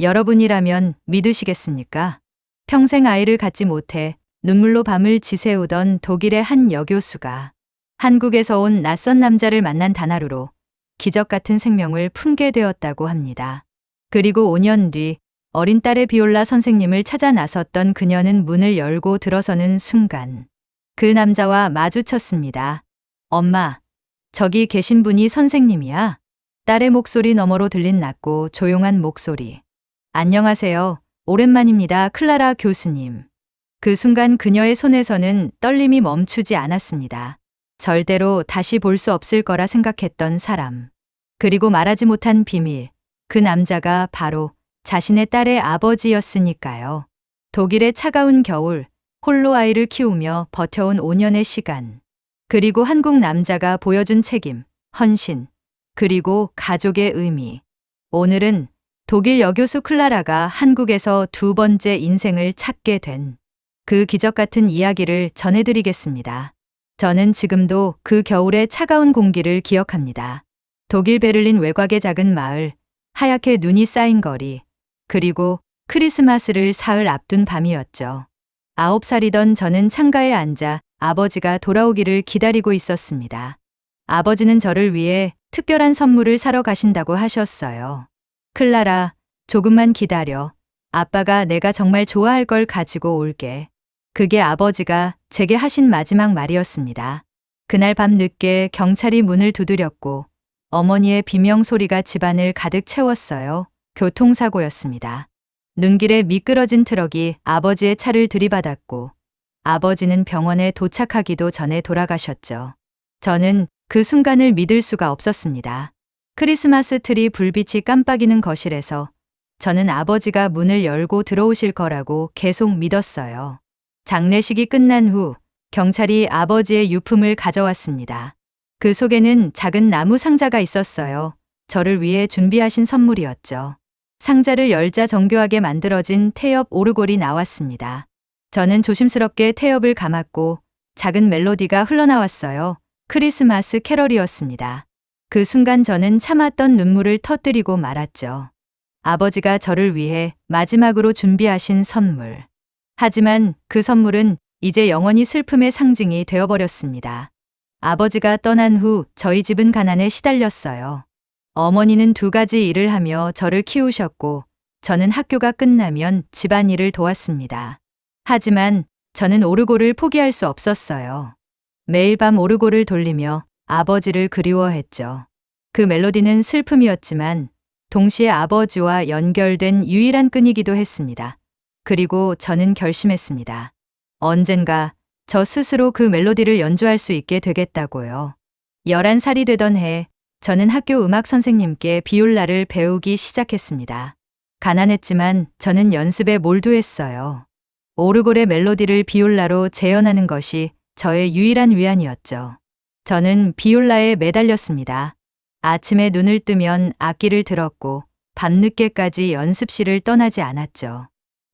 여러분이라면 믿으시겠습니까? 평생 아이를 갖지 못해 눈물로 밤을 지새우던 독일의 한 여교수가 한국에서 온 낯선 남자를 만난 단 하루로 기적 같은 생명을 품게 되었다고 합니다. 그리고 5년 뒤 어린 딸의 비올라 선생님을 찾아 나섰던 그녀는 문을 열고 들어서는 순간 그 남자와 마주쳤습니다. 엄마, 저기 계신 분이 선생님이야? 딸의 목소리 너머로 들린 낮고 조용한 목소리. 안녕하세요. 오랜만입니다. 클라라 교수님. 그 순간 그녀의 손에서는 떨림이 멈추지 않았습니다. 절대로 다시 볼 수 없을 거라 생각했던 사람. 그리고 말하지 못한 비밀. 그 남자가 바로 자신의 딸의 아버지였으니까요. 독일의 차가운 겨울, 홀로 아이를 키우며 버텨온 5년의 시간. 그리고 한국 남자가 보여준 책임, 헌신, 그리고 가족의 의미. 오늘은 독일 여교수 클라라가 한국에서 두 번째 인생을 찾게 된 그 기적 같은 이야기를 전해드리겠습니다. 저는 지금도 그 겨울의 차가운 공기를 기억합니다. 독일 베를린 외곽의 작은 마을, 하얗게 눈이 쌓인 거리, 그리고 크리스마스를 사흘 앞둔 밤이었죠. 아홉 살이던 저는 창가에 앉아 아버지가 돌아오기를 기다리고 있었습니다. 아버지는 저를 위해 특별한 선물을 사러 가신다고 하셨어요. 클라라, 조금만 기다려. 아빠가 내가 정말 좋아할 걸 가지고 올게. 그게 아버지가 제게 하신 마지막 말이었습니다. 그날 밤 늦게 경찰이 문을 두드렸고 어머니의 비명 소리가 집안을 가득 채웠어요. 교통사고였습니다. 눈길에 미끄러진 트럭이 아버지의 차를 들이받았고 아버지는 병원에 도착하기도 전에 돌아가셨죠. 저는 그 순간을 믿을 수가 없었습니다. 크리스마스 트리 불빛이 깜빡이는 거실에서 저는 아버지가 문을 열고 들어오실 거라고 계속 믿었어요. 장례식이 끝난 후 경찰이 아버지의 유품을 가져왔습니다. 그 속에는 작은 나무 상자가 있었어요. 저를 위해 준비하신 선물이었죠. 상자를 열자 정교하게 만들어진 태엽 오르골이 나왔습니다. 저는 조심스럽게 태엽을 감았고 작은 멜로디가 흘러나왔어요. 크리스마스 캐럴이었습니다. 그 순간 저는 참았던 눈물을 터뜨리고 말았죠. 아버지가 저를 위해 마지막으로 준비하신 선물. 하지만 그 선물은 이제 영원히 슬픔의 상징이 되어버렸습니다. 아버지가 떠난 후 저희 집은 가난에 시달렸어요. 어머니는 두 가지 일을 하며 저를 키우셨고 저는 학교가 끝나면 집안일을 도왔습니다. 하지만 저는 오르골을 포기할 수 없었어요. 매일 밤 오르골을 돌리며 아버지를 그리워했죠. 그 멜로디는 슬픔이었지만 동시에 아버지와 연결된 유일한 끈이기도 했습니다. 그리고 저는 결심했습니다. 언젠가 저 스스로 그 멜로디를 연주할 수 있게 되겠다고요. 11살이 되던 해 저는 학교 음악 선생님께 비올라를 배우기 시작했습니다. 가난했지만 저는 연습에 몰두했어요. 오르골의 멜로디를 비올라로 재현하는 것이 저의 유일한 위안이었죠. 저는 비올라에 매달렸습니다. 아침에 눈을 뜨면 악기를 들었고 밤늦게까지 연습실을 떠나지 않았죠.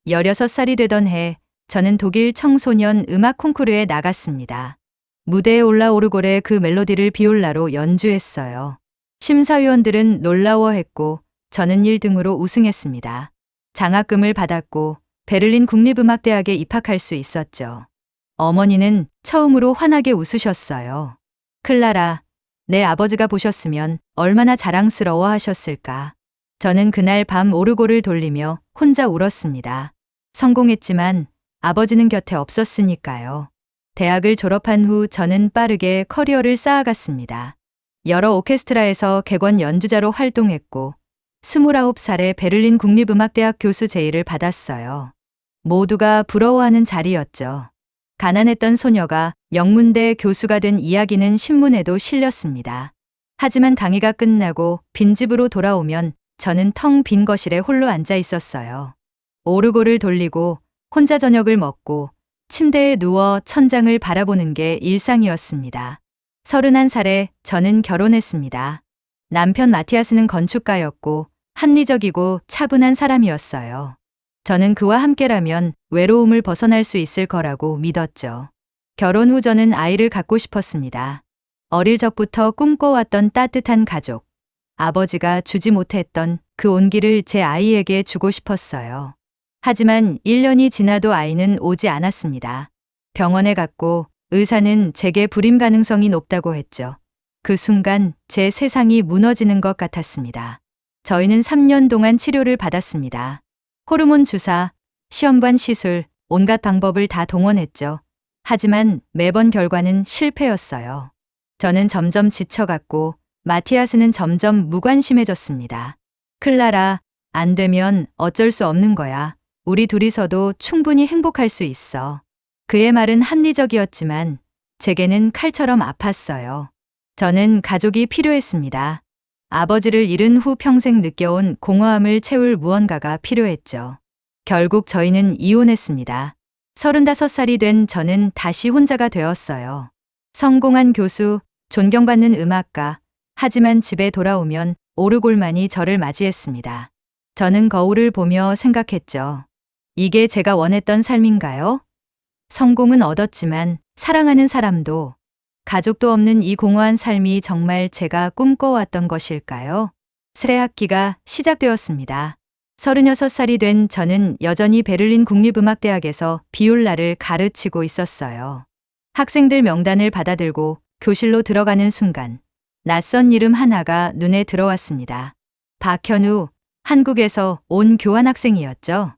16살이 되던 해 저는 독일 청소년 음악 콩쿠르에 나갔습니다. 무대에 올라 오르골의 그 멜로디를 비올라로 연주했어요. 심사위원들은 놀라워했고 저는 1등으로 우승했습니다. 장학금을 받았고 베를린 국립음악대학에 입학할 수 있었죠. 어머니는 처음으로 환하게 웃으셨어요. 클라라, 내 아버지가 보셨으면 얼마나 자랑스러워 하셨을까. 저는 그날 밤 오르골을 돌리며 혼자 울었습니다. 성공했지만 아버지는 곁에 없었으니까요. 대학을 졸업한 후 저는 빠르게 커리어를 쌓아갔습니다. 여러 오케스트라에서 객원 연주자로 활동했고 29살에 베를린 국립음악대학 교수 제의를 받았어요. 모두가 부러워하는 자리였죠. 가난했던 소녀가 명문대 교수가 된 이야기는 신문에도 실렸습니다. 하지만 강의가 끝나고 빈집으로 돌아오면 저는 텅 빈 거실에 홀로 앉아 있었어요. 오르골을 돌리고 혼자 저녁을 먹고 침대에 누워 천장을 바라보는 게 일상이었습니다. 31살에 저는 결혼했습니다. 남편 마티아스는 건축가였고 합리적이고 차분한 사람이었어요. 저는 그와 함께라면 외로움을 벗어날 수 있을 거라고 믿었죠. 결혼 후 저는 아이를 갖고 싶었습니다. 어릴 적부터 꿈꿔왔던 따뜻한 가족. 아버지가 주지 못했던 그 온기를 제 아이에게 주고 싶었어요. 하지만 1년이 지나도 아이는 오지 않았습니다. 병원에 갔고 의사는 제게 불임 가능성이 높다고 했죠. 그 순간 제 세상이 무너지는 것 같았습니다. 저희는 3년 동안 치료를 받았습니다. 호르몬 주사, 시험관 시술, 온갖 방법을 다 동원했죠. 하지만 매번 결과는 실패였어요. 저는 점점 지쳐갔고 마티아스는 점점 무관심해졌습니다. 클라라, 안 되면 어쩔 수 없는 거야. 우리 둘이서도 충분히 행복할 수 있어. 그의 말은 합리적이었지만 제게는 칼처럼 아팠어요. 저는 가족이 필요했습니다. 아버지를 잃은 후 평생 느껴온 공허함을 채울 무언가가 필요했죠. 결국 저희는 이혼했습니다. 35살이 된 저는 다시 혼자가 되었어요. 성공한 교수, 존경받는 음악가, 하지만 집에 돌아오면 오르골만이 저를 맞이했습니다. 저는 거울을 보며 생각했죠. 이게 제가 원했던 삶인가요? 성공은 얻었지만 사랑하는 사람도 가족도 없는 이 공허한 삶이 정말 제가 꿈꿔왔던 것일까요? 스레학기가 시작되었습니다. 36살이 된 저는 여전히 베를린 국립음악대학에서 비올라를 가르치고 있었어요. 학생들 명단을 받아들고 교실로 들어가는 순간 낯선 이름 하나가 눈에 들어왔습니다. 박현우, 한국에서 온 교환학생이었죠.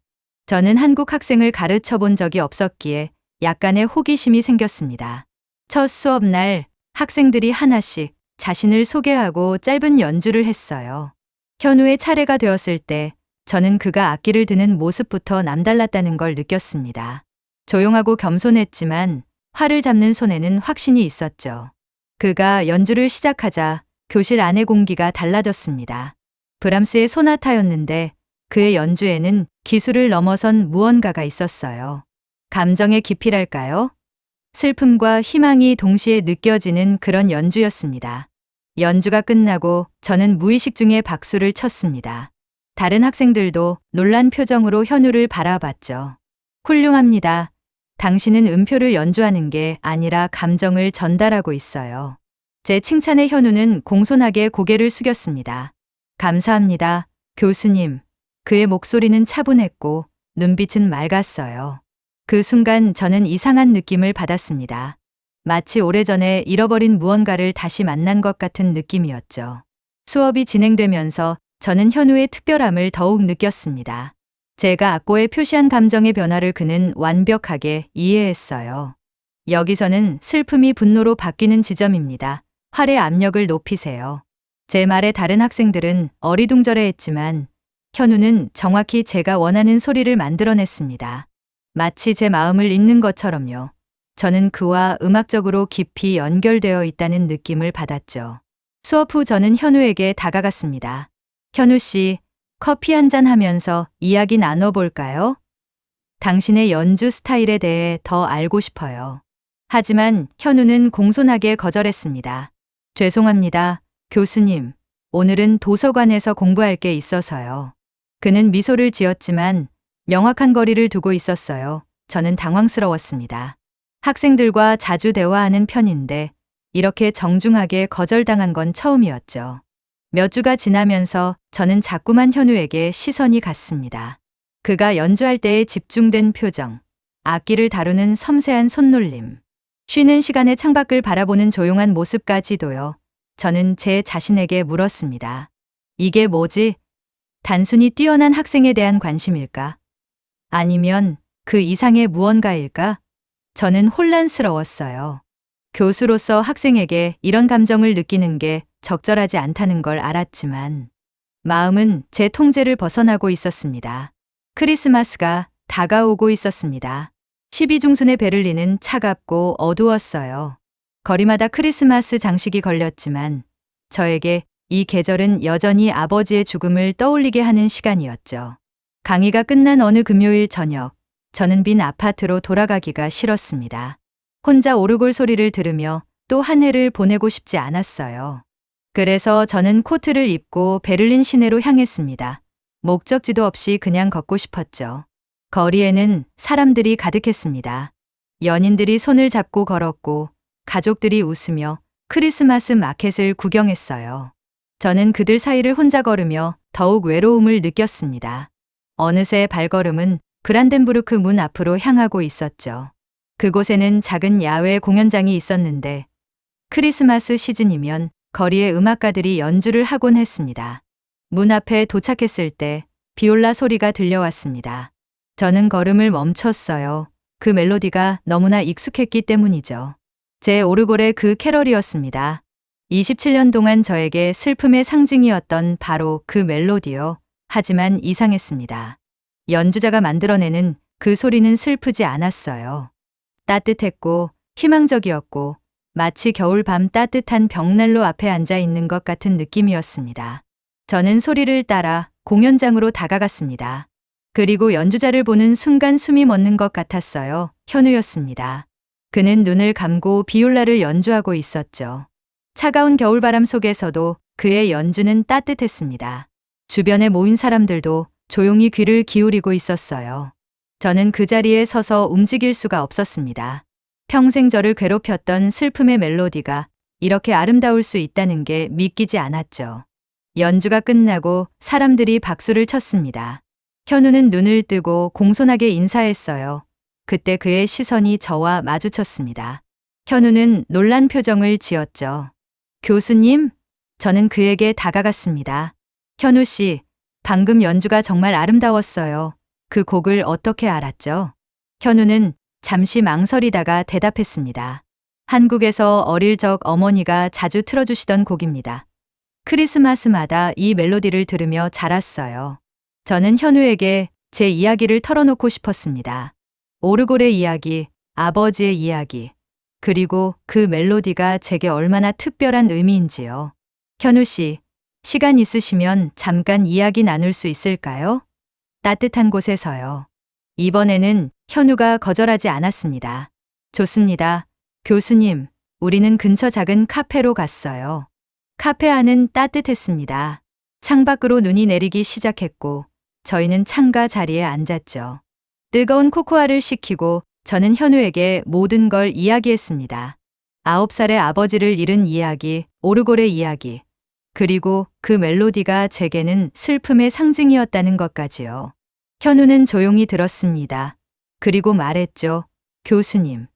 저는 한국 학생을 가르쳐 본 적이 없었기에 약간의 호기심이 생겼습니다. 첫 수업 날 학생들이 하나씩 자신을 소개하고 짧은 연주를 했어요. 현우의 차례가 되었을 때 저는 그가 악기를 드는 모습부터 남달랐다는 걸 느꼈습니다. 조용하고 겸손했지만 활을 잡는 손에는 확신이 있었죠. 그가 연주를 시작하자 교실 안의 공기가 달라졌습니다. 브람스의 소나타였는데 그의 연주에는 기술을 넘어선 무언가가 있었어요. 감정의 깊이랄까요? 슬픔과 희망이 동시에 느껴지는 그런 연주였습니다. 연주가 끝나고 저는 무의식 중에 박수를 쳤습니다. 다른 학생들도 놀란 표정으로 현우를 바라봤죠. 훌륭합니다. 당신은 음표를 연주하는 게 아니라 감정을 전달하고 있어요. 제 칭찬에 현우는 공손하게 고개를 숙였습니다. 감사합니다, 교수님. 그의 목소리는 차분했고 눈빛은 맑았어요. 그 순간 저는 이상한 느낌을 받았습니다. 마치 오래전에 잃어버린 무언가를 다시 만난 것 같은 느낌이었죠. 수업이 진행되면서 저는 현우의 특별함을 더욱 느꼈습니다. 제가 악고에 표시한 감정의 변화를 그는 완벽하게 이해했어요. 여기서는 슬픔이 분노로 바뀌는 지점입니다. 활의 압력을 높이세요. 제 말에 다른 학생들은 어리둥절해 했지만 현우는 정확히 제가 원하는 소리를 만들어냈습니다. 마치 제 마음을 읽는 것처럼요. 저는 그와 음악적으로 깊이 연결되어 있다는 느낌을 받았죠. 수업 후 저는 현우에게 다가갔습니다. 현우 씨, 커피 한 잔 하면서 이야기 나눠볼까요? 당신의 연주 스타일에 대해 더 알고 싶어요. 하지만 현우는 공손하게 거절했습니다. 죄송합니다. 교수님, 오늘은 도서관에서 공부할 게 있어서요. 그는 미소를 지었지만 명확한 거리를 두고 있었어요. 저는 당황스러웠습니다. 학생들과 자주 대화하는 편인데 이렇게 정중하게 거절당한 건 처음이었죠. 몇 주가 지나면서 저는 자꾸만 현우에게 시선이 갔습니다. 그가 연주할 때의 집중된 표정, 악기를 다루는 섬세한 손놀림, 쉬는 시간에 창밖을 바라보는 조용한 모습까지도요. 저는 제 자신에게 물었습니다. 이게 뭐지? 단순히 뛰어난 학생에 대한 관심일까? 아니면 그 이상의 무언가일까? 저는 혼란스러웠어요. 교수로서 학생에게 이런 감정을 느끼는 게 적절하지 않다는 걸 알았지만 마음은 제 통제를 벗어나고 있었습니다. 크리스마스가 다가오고 있었습니다. 12중순의 베를린은 차갑고 어두웠어요. 거리마다 크리스마스 장식이 걸렸지만 저에게 이 계절은 여전히 아버지의 죽음을 떠올리게 하는 시간이었죠. 강의가 끝난 어느 금요일 저녁, 저는 빈 아파트로 돌아가기가 싫었습니다. 혼자 오르골 소리를 들으며 또 한 해를 보내고 싶지 않았어요. 그래서 저는 코트를 입고 베를린 시내로 향했습니다. 목적지도 없이 그냥 걷고 싶었죠. 거리에는 사람들이 가득했습니다. 연인들이 손을 잡고 걸었고 가족들이 웃으며 크리스마스 마켓을 구경했어요. 저는 그들 사이를 혼자 걸으며 더욱 외로움을 느꼈습니다. 어느새 발걸음은 브란덴부르크 문 앞으로 향하고 있었죠. 그곳에는 작은 야외 공연장이 있었는데 크리스마스 시즌이면 거리에 음악가들이 연주를 하곤 했습니다. 문 앞에 도착했을 때 비올라 소리가 들려왔습니다. 저는 걸음을 멈췄어요. 그 멜로디가 너무나 익숙했기 때문이죠. 제 오르골의 그 캐럴이었습니다. 27년 동안 저에게 슬픔의 상징이었던 바로 그 멜로디요. 하지만 이상했습니다. 연주자가 만들어내는 그 소리는 슬프지 않았어요. 따뜻했고 희망적이었고 마치 겨울밤 따뜻한 벽난로 앞에 앉아 있는 것 같은 느낌이었습니다. 저는 소리를 따라 공연장으로 다가갔습니다. 그리고 연주자를 보는 순간 숨이 멎는 것 같았어요. 현우였습니다. 그는 눈을 감고 비올라를 연주하고 있었죠. 차가운 겨울바람 속에서도 그의 연주는 따뜻했습니다. 주변에 모인 사람들도 조용히 귀를 기울이고 있었어요. 저는 그 자리에 서서 움직일 수가 없었습니다. 평생 저를 괴롭혔던 슬픔의 멜로디가 이렇게 아름다울 수 있다는 게 믿기지 않았죠. 연주가 끝나고 사람들이 박수를 쳤습니다. 현우는 눈을 뜨고 공손하게 인사했어요. 그때 그의 시선이 저와 마주쳤습니다. 현우는 놀란 표정을 지었죠. 교수님, 저는 그에게 다가갔습니다. 현우 씨, 방금 연주가 정말 아름다웠어요. 그 곡을 어떻게 알았죠? 현우는 잠시 망설이다가 대답했습니다. 한국에서 어릴 적 어머니가 자주 틀어주시던 곡입니다. 크리스마스마다 이 멜로디를 들으며 자랐어요. 저는 현우에게 제 이야기를 털어놓고 싶었습니다. 오르골의 이야기, 아버지의 이야기, 그리고 그 멜로디가 제게 얼마나 특별한 의미인지요. 현우 씨, 시간 있으시면 잠깐 이야기 나눌 수 있을까요? 따뜻한 곳에서요. 이번에는 현우가 거절하지 않았습니다. 좋습니다. 교수님, 우리는 근처 작은 카페로 갔어요. 카페 안은 따뜻했습니다. 창밖으로 눈이 내리기 시작했고 저희는 창가 자리에 앉았죠. 뜨거운 코코아를 시키고 저는 현우에게 모든 걸 이야기했습니다. 아홉 살의 아버지를 잃은 이야기, 오르골의 이야기, 그리고 그 멜로디가 제게는 슬픔의 상징이었다는 것까지요. 현우는 조용히 들었습니다. 그리고 말했죠. 교수님,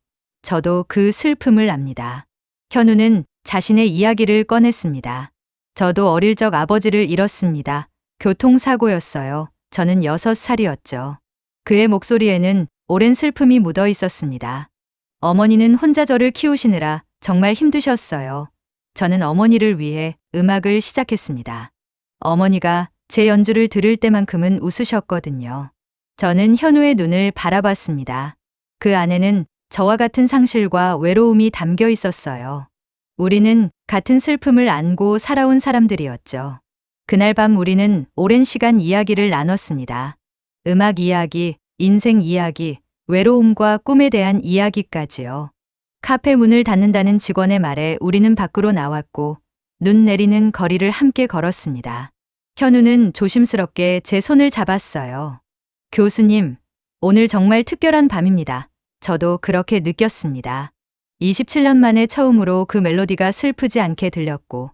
저도 그 슬픔을 압니다. 현우는 자신의 이야기를 꺼냈습니다. 저도 어릴 적 아버지를 잃었습니다. 교통사고였어요. 저는 여섯 살이었죠. 그의 목소리에는 오랜 슬픔이 묻어 있었습니다. 어머니는 혼자 저를 키우시느라 정말 힘드셨어요. 저는 어머니를 위해 음악을 시작했습니다. 어머니가 제 연주를 들을 때만큼은 웃으셨거든요. 저는 현우의 눈을 바라봤습니다. 그 안에는 저와 같은 상실과 외로움이 담겨 있었어요. 우리는 같은 슬픔을 안고 살아온 사람들이었죠. 그날 밤 우리는 오랜 시간 이야기를 나눴습니다. 음악 이야기, 인생 이야기, 외로움과 꿈에 대한 이야기까지요. 카페 문을 닫는다는 직원의 말에 우리는 밖으로 나왔고 눈 내리는 거리를 함께 걸었습니다. 현우는 조심스럽게 제 손을 잡았어요. 교수님, 오늘 정말 특별한 밤입니다. 저도 그렇게 느꼈습니다. 27년 만에 처음으로 그 멜로디가 슬프지 않게 들렸고,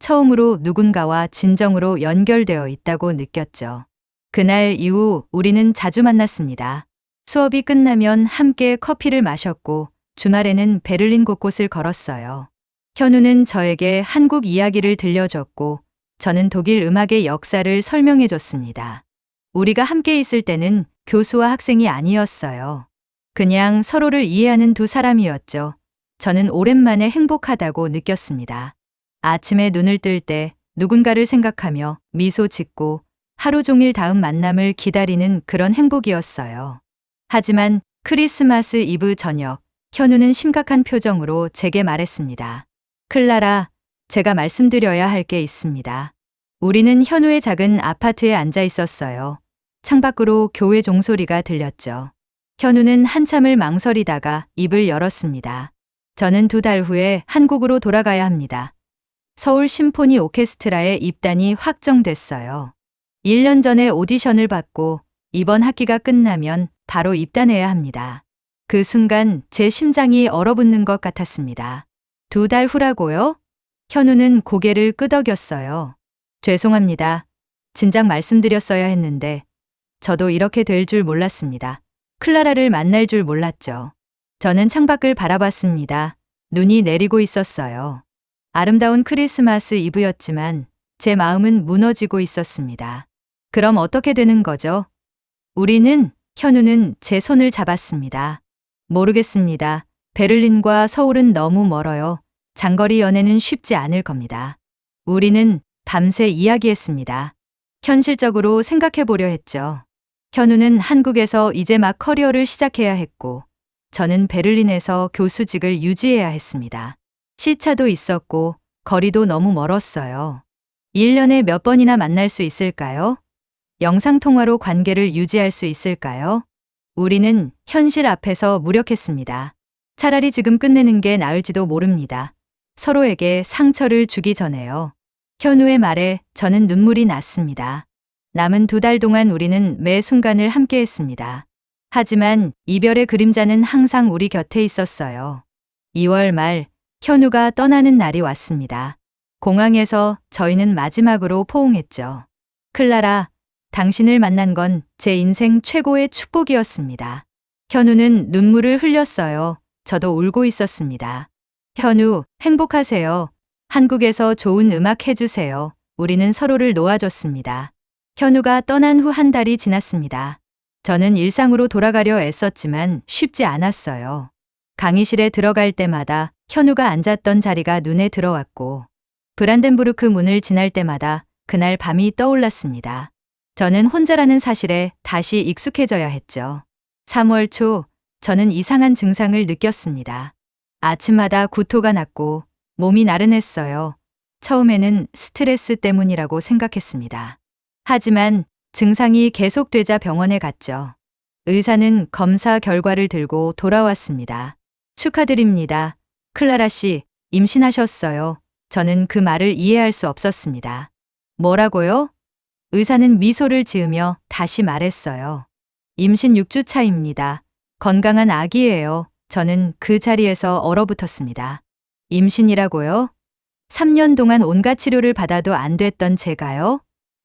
처음으로 누군가와 진정으로 연결되어 있다고 느꼈죠. 그날 이후 우리는 자주 만났습니다. 수업이 끝나면 함께 커피를 마셨고, 주말에는 베를린 곳곳을 걸었어요. 현우는 저에게 한국 이야기를 들려줬고, 저는 독일 음악의 역사를 설명해 줬습니다. 우리가 함께 있을 때는 교수와 학생이 아니었어요. 그냥 서로를 이해하는 두 사람이었죠. 저는 오랜만에 행복하다고 느꼈습니다. 아침에 눈을 뜰 때 누군가를 생각하며 미소 짓고 하루 종일 다음 만남을 기다리는 그런 행복이었어요. 하지만 크리스마스 이브 저녁, 현우는 심각한 표정으로 제게 말했습니다. 클라라, 제가 말씀드려야 할 게 있습니다. 우리는 현우의 작은 아파트에 앉아 있었어요. 창밖으로 교회 종소리가 들렸죠. 현우는 한참을 망설이다가 입을 열었습니다. 저는 두 달 후에 한국으로 돌아가야 합니다. 서울 심포니 오케스트라에 입단이 확정됐어요. 1년 전에 오디션을 받고 이번 학기가 끝나면 바로 입단해야 합니다. 그 순간 제 심장이 얼어붙는 것 같았습니다. 두 달 후라고요? 현우는 고개를 끄덕였어요. 죄송합니다. 진작 말씀드렸어야 했는데 저도 이렇게 될 줄 몰랐습니다. 클라라를 만날 줄 몰랐죠. 저는 창밖을 바라봤습니다. 눈이 내리고 있었어요. 아름다운 크리스마스 이브였지만 제 마음은 무너지고 있었습니다. 그럼 어떻게 되는 거죠? 우리는, 현우는 제 손을 잡았습니다. 모르겠습니다. 베를린과 서울은 너무 멀어요. 장거리 연애는 쉽지 않을 겁니다. 우리는 밤새 이야기했습니다. 현실적으로 생각해 보려 했죠. 현우는 한국에서 이제 막 커리어를 시작해야 했고, 저는 베를린에서 교수직을 유지해야 했습니다. 시차도 있었고, 거리도 너무 멀었어요. 1년에 몇 번이나 만날 수 있을까요? 영상통화로 관계를 유지할 수 있을까요? 우리는 현실 앞에서 무력했습니다. 차라리 지금 끝내는 게 나을지도 모릅니다. 서로에게 상처를 주기 전에요. 현우의 말에 저는 눈물이 났습니다. 남은 두 달 동안 우리는 매 순간을 함께 했습니다. 하지만 이별의 그림자는 항상 우리 곁에 있었어요. 2월 말, 현우가 떠나는 날이 왔습니다. 공항에서 저희는 마지막으로 포옹했죠. 클라라, 당신을 만난 건 제 인생 최고의 축복이었습니다. 현우는 눈물을 흘렸어요. 저도 울고 있었습니다. 현우, 행복하세요. 한국에서 좋은 음악 해주세요. 우리는 서로를 놓아줬습니다. 현우가 떠난 후 한 달이 지났습니다. 저는 일상으로 돌아가려 애썼지만 쉽지 않았어요. 강의실에 들어갈 때마다 현우가 앉았던 자리가 눈에 들어왔고, 브란덴부르크 문을 지날 때마다 그날 밤이 떠올랐습니다. 저는 혼자라는 사실에 다시 익숙해져야 했죠. 3월 초, 저는 이상한 증상을 느꼈습니다. 아침마다 구토가 났고 몸이 나른했어요. 처음에는 스트레스 때문이라고 생각했습니다. 하지만 증상이 계속되자 병원에 갔죠. 의사는 검사 결과를 들고 돌아왔습니다. 축하드립니다. 클라라 씨, 임신하셨어요. 저는 그 말을 이해할 수 없었습니다. 뭐라고요? 의사는 미소를 지으며 다시 말했어요. 임신 6주 차입니다. 건강한 아기예요. 저는 그 자리에서 얼어붙었습니다. 임신이라고요? 3년 동안 온갖 치료를 받아도 안 됐던 제가요?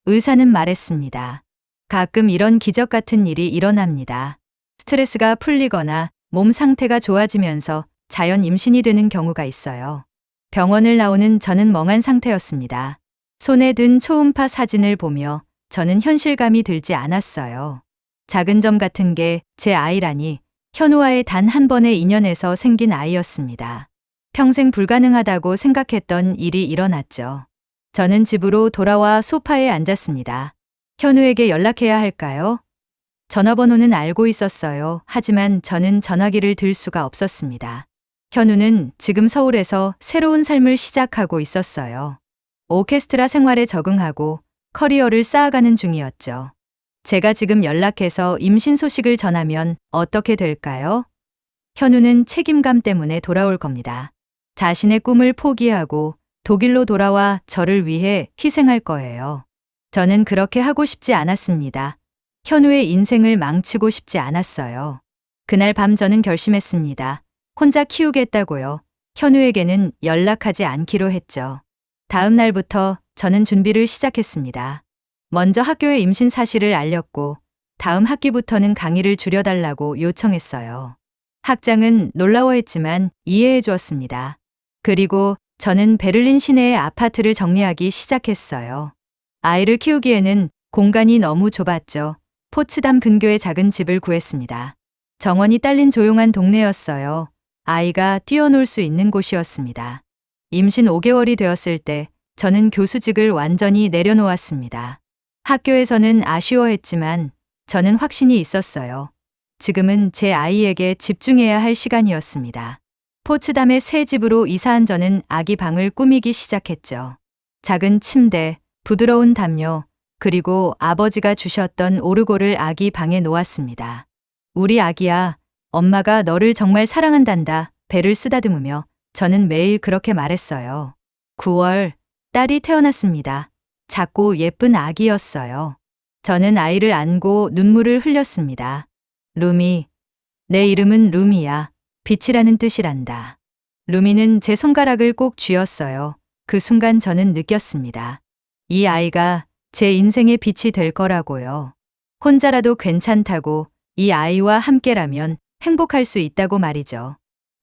의사는 말했습니다. 가끔 이런 기적 같은 일이 일어납니다. 스트레스가 풀리거나 몸 상태가 좋아지면서 자연 임신이 되는 경우가 있어요. 병원을 나오는 저는 멍한 상태였습니다. 손에 든 초음파 사진을 보며 저는 현실감이 들지 않았어요. 작은 점 같은 게 제 아이라니 현우와의 단 한 번의 인연에서 생긴 아이였습니다. 평생 불가능하다고 생각했던 일이 일어났죠. 저는 집으로 돌아와 소파에 앉았습니다. 현우에게 연락해야 할까요? 전화번호는 알고 있었어요. 하지만 저는 전화기를 들 수가 없었습니다. 현우는 지금 서울에서 새로운 삶을 시작하고 있었어요. 오케스트라 생활에 적응하고 커리어를 쌓아가는 중이었죠. 제가 지금 연락해서 임신 소식을 전하면 어떻게 될까요? 현우는 책임감 때문에 돌아올 겁니다. 자신의 꿈을 포기하고 독일로 돌아와 저를 위해 희생할 거예요. 저는 그렇게 하고 싶지 않았습니다. 현우의 인생을 망치고 싶지 않았어요. 그날 밤 저는 결심했습니다. 혼자 키우겠다고요. 현우에게는 연락하지 않기로 했죠. 다음 날부터 저는 준비를 시작했습니다. 먼저 학교에 임신 사실을 알렸고 다음 학기부터는 강의를 줄여달라고 요청했어요. 학장은 놀라워했지만 이해해 주었습니다. 그리고 저는 베를린 시내의 아파트를 정리하기 시작했어요. 아이를 키우기에는 공간이 너무 좁았죠. 포츠담 근교의 작은 집을 구했습니다. 정원이 딸린 조용한 동네였어요. 아이가 뛰어놀 수 있는 곳이었습니다. 임신 5개월이 되었을 때 저는 교수직을 완전히 내려놓았습니다. 학교에서는 아쉬워했지만 저는 확신이 있었어요. 지금은 제 아이에게 집중해야 할 시간이었습니다. 포츠담의 새 집으로 이사한 저는 아기 방을 꾸미기 시작했죠. 작은 침대, 부드러운 담요, 그리고 아버지가 주셨던 오르골을 아기 방에 놓았습니다. 우리 아기야, 엄마가 너를 정말 사랑한단다. 배를 쓰다듬으며 저는 매일 그렇게 말했어요. 9월, 딸이 태어났습니다. 작고 예쁜 아기였어요. 저는 아이를 안고 눈물을 흘렸습니다. 루미, 내 이름은 루미야. 빛이라는 뜻이란다. 루미는 제 손가락을 꼭 쥐었어요. 그 순간 저는 느꼈습니다. 이 아이가 제 인생의 빛이 될 거라고요. 혼자라도 괜찮다고 이 아이와 함께라면 행복할 수 있다고 말이죠.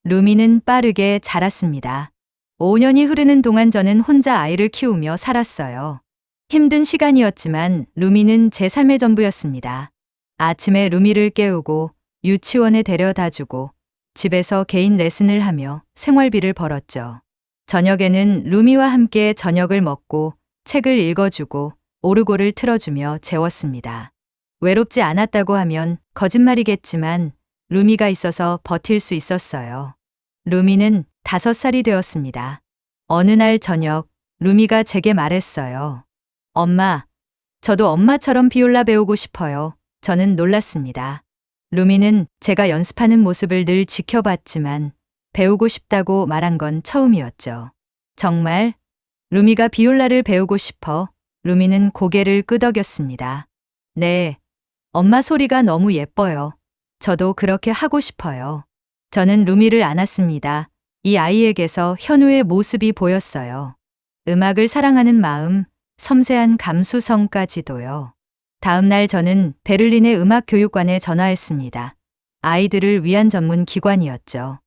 루미는 빠르게 자랐습니다. 5년이 흐르는 동안 저는 혼자 아이를 키우며 살았어요. 힘든 시간이었지만 루미는 제 삶의 전부였습니다. 아침에 루미를 깨우고 유치원에 데려다 주고 집에서 개인 레슨을 하며 생활비를 벌었죠. 저녁에는 루미와 함께 저녁을 먹고 책을 읽어주고 오르골을 틀어주며 재웠습니다. 외롭지 않았다고 하면 거짓말이겠지만 루미가 있어서 버틸 수 있었어요. 루미는 다섯 살이 되었습니다. 어느 날 저녁 루미가 제게 말했어요. 엄마, 저도 엄마처럼 비올라 배우고 싶어요. 저는 놀랐습니다. 루미는 제가 연습하는 모습을 늘 지켜봤지만 배우고 싶다고 말한 건 처음이었죠. 정말 루미가 비올라를 배우고 싶어 루미는 고개를 끄덕였습니다. 네, 엄마 소리가 너무 예뻐요. 저도 그렇게 하고 싶어요. 저는 루미를 안았습니다. 이 아이에게서 현우의 모습이 보였어요. 음악을 사랑하는 마음, 섬세한 감수성까지도요. 다음 날 저는 베를린의 음악교육관에 전화했습니다. 아이들을 위한 전문 기관이었죠.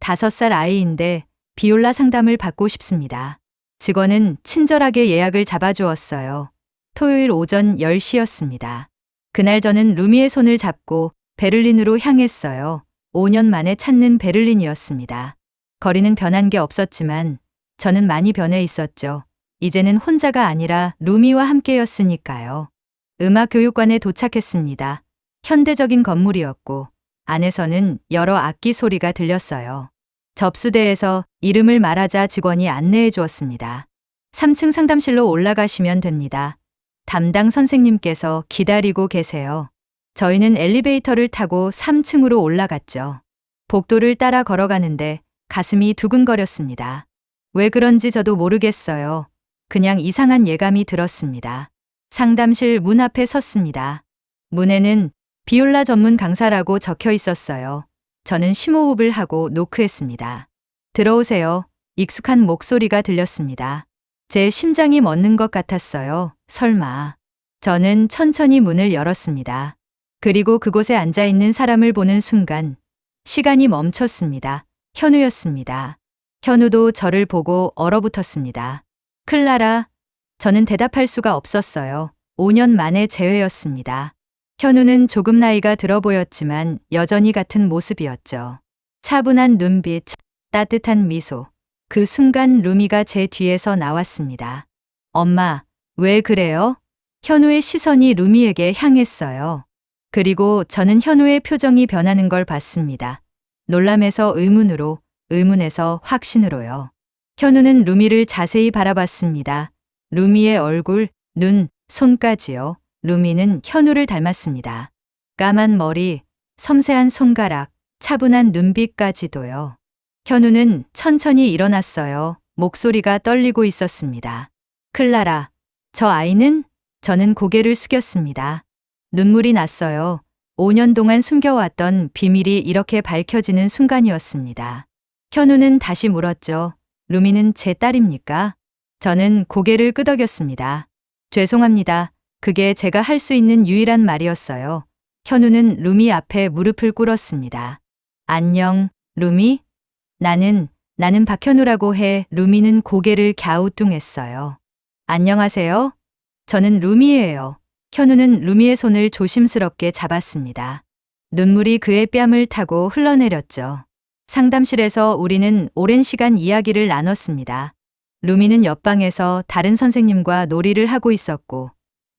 다섯 살 아이인데 비올라 상담을 받고 싶습니다. 직원은 친절하게 예약을 잡아주었어요. 토요일 오전 10시였습니다. 그날 저는 루미의 손을 잡고 베를린으로 향했어요. 5년 만에 찾는 베를린이었습니다. 거리는 변한 게 없었지만 저는 많이 변해 있었죠. 이제는 혼자가 아니라 루미와 함께였으니까요. 음악 교육관에 도착했습니다. 현대적인 건물이었고 안에서는 여러 악기 소리가 들렸어요. 접수대에서 이름을 말하자 직원이 안내해 주었습니다. 3층 상담실로 올라가시면 됩니다. 담당 선생님께서 기다리고 계세요. 저희는 엘리베이터를 타고 3층으로 올라갔죠. 복도를 따라 걸어가는데 가슴이 두근거렸습니다. 왜 그런지 저도 모르겠어요. 그냥 이상한 예감이 들었습니다. 상담실 문 앞에 섰습니다. 문에는 비올라 전문 강사라고 적혀 있었어요. 저는 심호흡을 하고 노크했습니다. 들어오세요. 익숙한 목소리가 들렸습니다. 제 심장이 멎는 것 같았어요. 설마. 저는 천천히 문을 열었습니다. 그리고 그곳에 앉아 있는 사람을 보는 순간 시간이 멈췄습니다. 현우였습니다. 현우도 저를 보고 얼어붙었습니다. 클라라, 저는 대답할 수가 없었어요. 5년 만에 재회였습니다. 현우는 조금 나이가 들어 보였지만 여전히 같은 모습이었죠. 차분한 눈빛, 따뜻한 미소. 그 순간 루미가 제 뒤에서 나왔습니다. 엄마, 왜 그래요? 현우의 시선이 루미에게 향했어요. 그리고 저는 현우의 표정이 변하는 걸 봤습니다. 놀람에서 의문으로, 의문에서 확신으로요. 현우는 루미를 자세히 바라봤습니다. 루미의 얼굴, 눈, 손까지요. 루미는 현우를 닮았습니다. 까만 머리, 섬세한 손가락, 차분한 눈빛까지도요. 현우는 천천히 일어났어요. 목소리가 떨리고 있었습니다. 클라라, 저 아이는? 저는 고개를 숙였습니다. 눈물이 났어요. 5년 동안 숨겨왔던 비밀이 이렇게 밝혀지는 순간이었습니다. 현우는 다시 물었죠. 루미는 제 딸입니까? 저는 고개를 끄덕였습니다. 죄송합니다. 그게 제가 할 수 있는 유일한 말이었어요. 현우는 루미 앞에 무릎을 꿇었습니다. 안녕, 루미? 나는, 나는 박현우라고 해 루미는 고개를 갸우뚱했어요. 안녕하세요. 저는 루미예요. 현우는 루미의 손을 조심스럽게 잡았습니다. 눈물이 그의 뺨을 타고 흘러내렸죠. 상담실에서 우리는 오랜 시간 이야기를 나눴습니다. 루미는 옆방에서 다른 선생님과 놀이를 하고 있었고,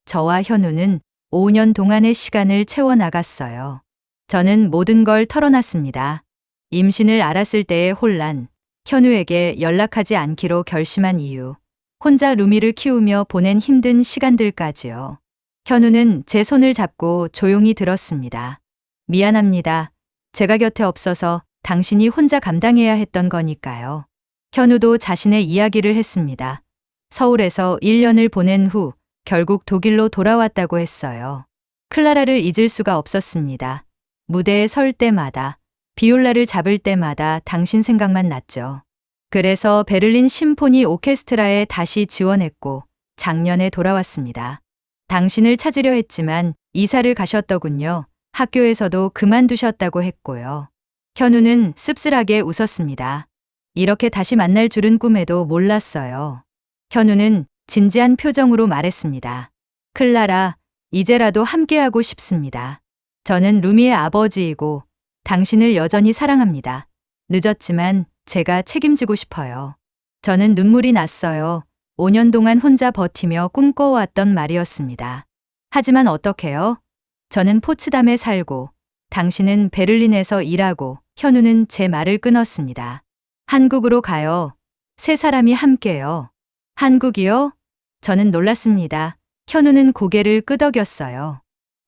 저와 현우는 5년 동안의 시간을 채워나갔어요. 저는 모든 걸 털어놨습니다. 임신을 알았을 때의 혼란, 현우에게 연락하지 않기로 결심한 이유, 혼자 루미를 키우며 보낸 힘든 시간들까지요. 현우는 제 손을 잡고 조용히 들었습니다. 미안합니다. 제가 곁에 없어서 당신이 혼자 감당해야 했던 거니까요. 현우도 자신의 이야기를 했습니다. 서울에서 1년을 보낸 후 결국 독일로 돌아왔다고 했어요. 클라라를 잊을 수가 없었습니다. 무대에 설 때마다, 비올라를 잡을 때마다 당신 생각만 났죠. 그래서 베를린 심포니 오케스트라에 다시 지원했고 작년에 돌아왔습니다. 당신을 찾으려 했지만 이사를 가셨더군요. 학교에서도 그만두셨다고 했고요. 현우는 씁쓸하게 웃었습니다. 이렇게 다시 만날 줄은 꿈에도 몰랐어요. 현우는 진지한 표정으로 말했습니다. 클라라, 이제라도 함께하고 싶습니다. 저는 루미의 아버지이고 당신을 여전히 사랑합니다. 늦었지만 제가 책임지고 싶어요. 저는 눈물이 났어요. 5년 동안 혼자 버티며 꿈꿔왔던 말이었습니다. 하지만 어떡해요? 저는 포츠담에 살고 당신은 베를린에서 일하고 현우는 제 말을 끊었습니다. 한국으로 가요. 세 사람이 함께요. 한국이요? 저는 놀랐습니다. 현우는 고개를 끄덕였어요.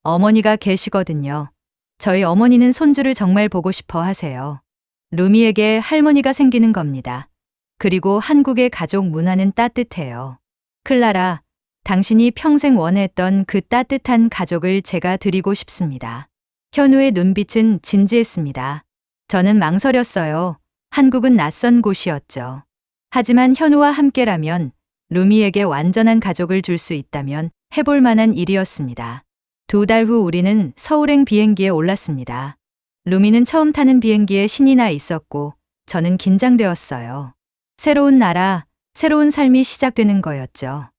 어머니가 계시거든요. 저희 어머니는 손주를 정말 보고 싶어 하세요. 루미에게 할머니가 생기는 겁니다. 그리고 한국의 가족 문화는 따뜻해요. 클라라, 당신이 평생 원했던 그 따뜻한 가족을 제가 드리고 싶습니다. 현우의 눈빛은 진지했습니다. 저는 망설였어요. 한국은 낯선 곳이었죠. 하지만 현우와 함께라면 루미에게 완전한 가족을 줄 수 있다면 해볼 만한 일이었습니다. 두 달 후 우리는 서울행 비행기에 올랐습니다. 루미는 처음 타는 비행기에 신이 나 있었고 저는 긴장되었어요. 새로운 나라, 새로운 삶이 시작되는 거였죠.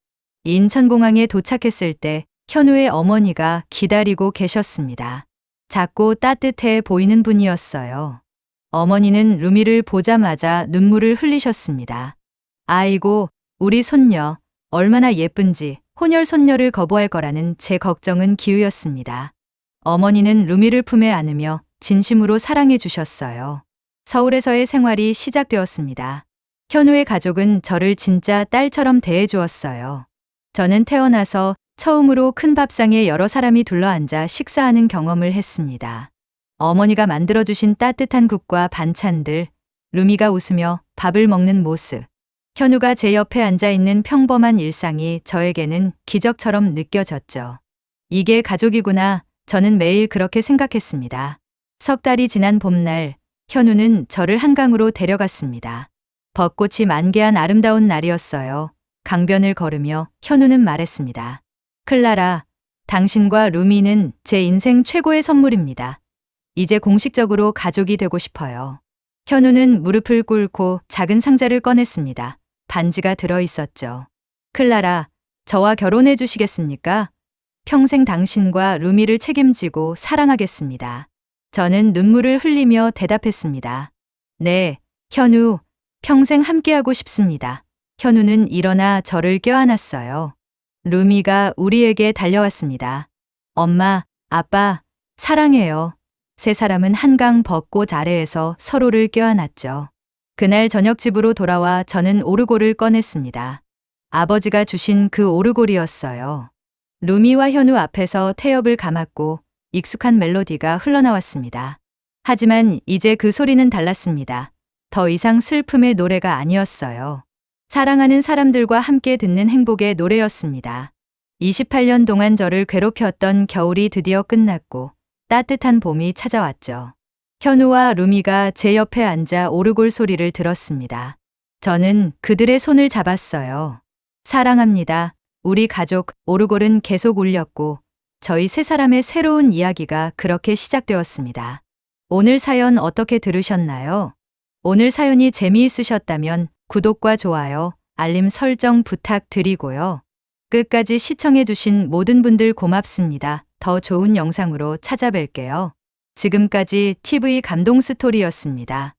인천공항에 도착했을 때 현우의 어머니가 기다리고 계셨습니다. 작고 따뜻해 보이는 분이었어요. 어머니는 루미를 보자마자 눈물을 흘리셨습니다. 아이고, 우리 손녀, 얼마나 예쁜지 혼혈 손녀를 거부할 거라는 제 걱정은 기우였습니다. 어머니는 루미를 품에 안으며 진심으로 사랑해 주셨어요. 서울에서의 생활이 시작되었습니다. 현우의 가족은 저를 진짜 딸처럼 대해 주었어요. 저는 태어나서 처음으로 큰 밥상에 여러 사람이 둘러앉아 식사하는 경험을 했습니다. 어머니가 만들어주신 따뜻한 국과 반찬들, 루미가 웃으며 밥을 먹는 모습, 현우가 제 옆에 앉아 있는 평범한 일상이 저에게는 기적처럼 느껴졌죠. 이게 가족이구나. 저는 매일 그렇게 생각했습니다. 석 달이 지난 봄날, 현우는 저를 한강으로 데려갔습니다. 벚꽃이 만개한 아름다운 날이었어요. 강변을 걸으며 현우는 말했습니다. 클라라, 당신과 루미는 제 인생 최고의 선물입니다. 이제 공식적으로 가족이 되고 싶어요. 현우는 무릎을 꿇고 작은 상자를 꺼냈습니다. 반지가 들어 있었죠. 클라라, 저와 결혼해 주시겠습니까? 평생 당신과 루미를 책임지고 사랑하겠습니다. 저는 눈물을 흘리며 대답했습니다. 네, 현우, 평생 함께하고 싶습니다. 현우는 일어나 저를 껴안았어요. 루미가 우리에게 달려왔습니다. 엄마, 아빠, 사랑해요. 세 사람은 한강 벚꽃 아래에서 서로를 껴안았죠. 그날 저녁 집으로 돌아와 저는 오르골을 꺼냈습니다. 아버지가 주신 그 오르골이었어요. 루미와 현우 앞에서 태엽을 감았고 익숙한 멜로디가 흘러나왔습니다. 하지만 이제 그 소리는 달랐습니다. 더 이상 슬픔의 노래가 아니었어요. 사랑하는 사람들과 함께 듣는 행복의 노래였습니다. 28년 동안 저를 괴롭혔던 겨울이 드디어 끝났고 따뜻한 봄이 찾아왔죠. 현우와 루미가 제 옆에 앉아 오르골 소리를 들었습니다. 저는 그들의 손을 잡았어요. 사랑합니다. 우리 가족 오르골은 계속 울렸고 저희 세 사람의 새로운 이야기가 그렇게 시작되었습니다. 오늘 사연 어떻게 들으셨나요? 오늘 사연이 재미있으셨다면 구독과 좋아요, 알림 설정 부탁드리고요. 끝까지 시청해주신 모든 분들 고맙습니다. 더 좋은 영상으로 찾아뵐게요. 지금까지 TV 감동 스토리였습니다.